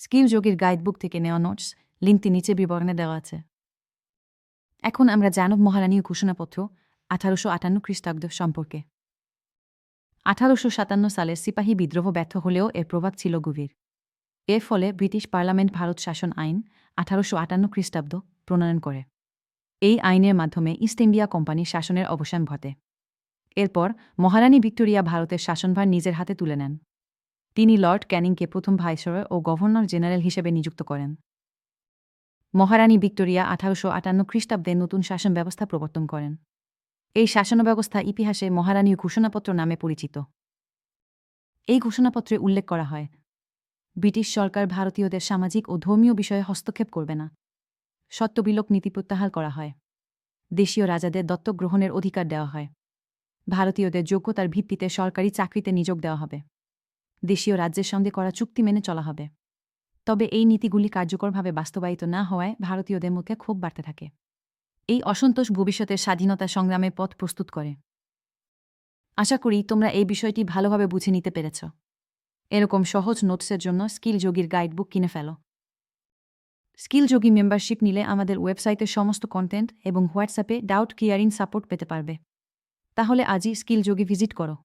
Skill যোগীর guidebook থেকে নেওয়া নোটস লিঙ্কটি নিচে বিবরণে দেওয়া আছে। এখন আমরা জানব মহারানীয় ঘোষণাপত্র আঠারোশো আটান্ন খ্রিস্টাব্দ সম্পর্কে। আঠারোশো সাতান্ন সালে সিপাহী বিদ্রোহ ব্যর্থ হলেও এর প্রভাব ছিল গভীর। এর ফলে ব্রিটিশ পার্লামেন্ট ভারত শাসন আইন আঠারোশো আটান্ন খ্রিস্টাব্দ প্রণয়ন করে। এই আইনের মাধ্যমে ইস্ট ইন্ডিয়া কোম্পানির শাসনের অবসান ঘটে। এরপর মহারানী ভিক্টোরিয়া ভারতের শাসনভার নিজের হাতে তুলে নেন। তিনি লর্ড ক্যানিংকে প্রথম ভাইসরয় ও গভর্নর জেনারেল হিসেবে নিযুক্ত করেন। মহারানী ভিক্টোরিয়া আঠারোশো আটান্ন খ্রিস্টাব্দে নতুন শাসন ব্যবস্থা প্রবর্তন করেন। এই শাসন ব্যবস্থা ইতিহাসে মহারানীর ঘোষণাপত্র নামে পরিচিত। এই ঘোষণাপত্রে উল্লেখ করা হয়, ব্রিটিশ সরকার ভারতীয়দের সামাজিক ও ধর্মীয় বিষয়ে হস্তক্ষেপ করবে না। সত্যবিলোক নীতি প্রত্যাহার করা হয়। দেশীয় রাজাদের দত্তক গ্রহণের অধিকার দেওয়া হয়। ভারতীয়দের যোগ্যতার ভিত্তিতে সরকারি চাকরিতে নিযোগ দেওয়া হবে। দেশীয় রাজ্যের সঙ্গে করা চুক্তি মেনে চলা হবে। তবে এই নীতিগুলি কার্যকরভাবে বাস্তবায়িত না হওয়ায় ভারতীয়দের মুখে ক্ষোভ বাড়তে থাকে। এই অসন্তোষ ভবিষ্যতের স্বাধীনতা সংগ্রামের পথ প্রস্তুত করে। আশা করি তোমরা এই বিষয়টি ভালোভাবে বুঝে নিতে পেরেছ। এরকম সহজ নোটসের জন্য স্কিল যোগীর গাইডবুক কিনে ফেলো। স্কিল যোগী মেম্বারশিপ নিলে আমাদের ওয়েবসাইটের সমস্ত কন্টেন্ট এবং হোয়াটসঅ্যাপে ডাউট ক্লিয়ারিং সাপোর্ট পেতে পারবে। তাহলে আজই স্কিল যোগী ভিজিট করো।